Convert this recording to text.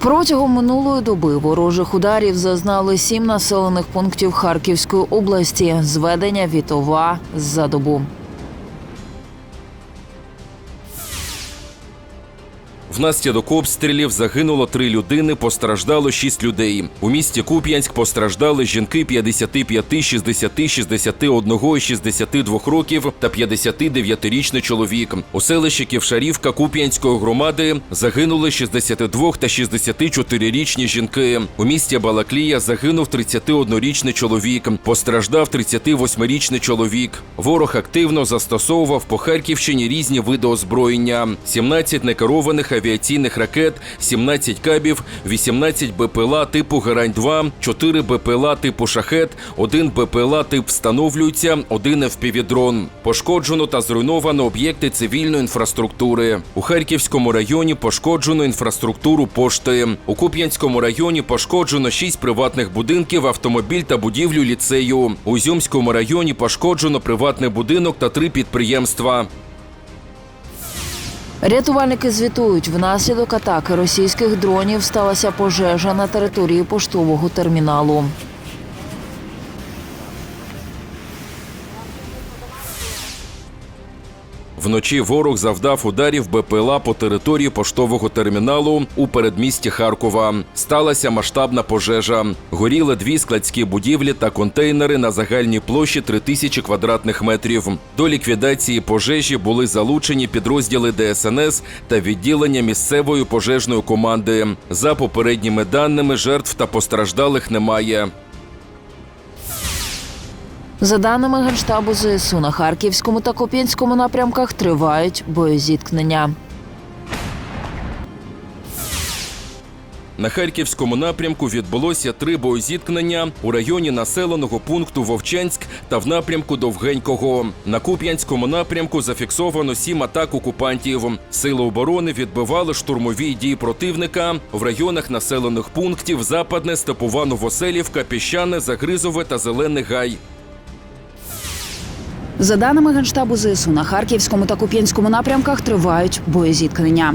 Протягом минулої доби ворожих ударів зазнали сім населених пунктів Харківської області. Зведення Вітова за добу. Внаслідок обстрілів загинуло три людини, постраждало шість людей. У місті Куп'янськ постраждали жінки 55, 60, 61 і 62 років та 59-річний чоловік. У селищі Ківшарівка Куп'янської громади загинули 62 та 64-річні жінки. У місті Балаклія загинув 31-річний чоловік. Постраждав 38-річний чоловік. Ворог активно застосовував по Харківщині різні види озброєння: 17 некерованих авіаційних ракет, 17 кабів, 18 БПЛА типу Герань-2, 4 БПЛА типу Шахет, 1 БПЛА тип встановлюється, 1 FPV-дрон. Пошкоджено та зруйновано об'єкти цивільної інфраструктури. У Харківському районі пошкоджено інфраструктуру пошти. У Куп'янському районі пошкоджено 6 приватних будинків, автомобіль та будівлю ліцею. У Ізюмському районі пошкоджено приватний будинок та три підприємства. Рятувальники звітують, внаслідок атаки російських дронів сталася пожежа на території поштового терміналу. Вночі ворог завдав ударів БПЛА по території поштового терміналу у передмісті Харкова. Сталася масштабна пожежа. Горіли дві складські будівлі та контейнери на загальній площі 3000 квадратних метрів. До ліквідації пожежі були залучені підрозділи ДСНС та відділення місцевої пожежної команди. За попередніми даними, жертв та постраждалих немає. За даними Генштабу ЗСУ, на Харківському та Куп'янському напрямках тривають боєзіткнення. На харківському напрямку відбулося три боєзіткнення у районі населеного пункту Вовчанськ та в напрямку Довгенького. На Куп'янському напрямку зафіксовано сім атак окупантів. Сили оборони відбивали штурмові дії противника в районах населених пунктів Западне, Степова, Новоселівка, Піщане, Загризове та Зелений Гай. За даними Генштабу ЗСУ, на Харківському та Куп'янському напрямках тривають боєзіткнення.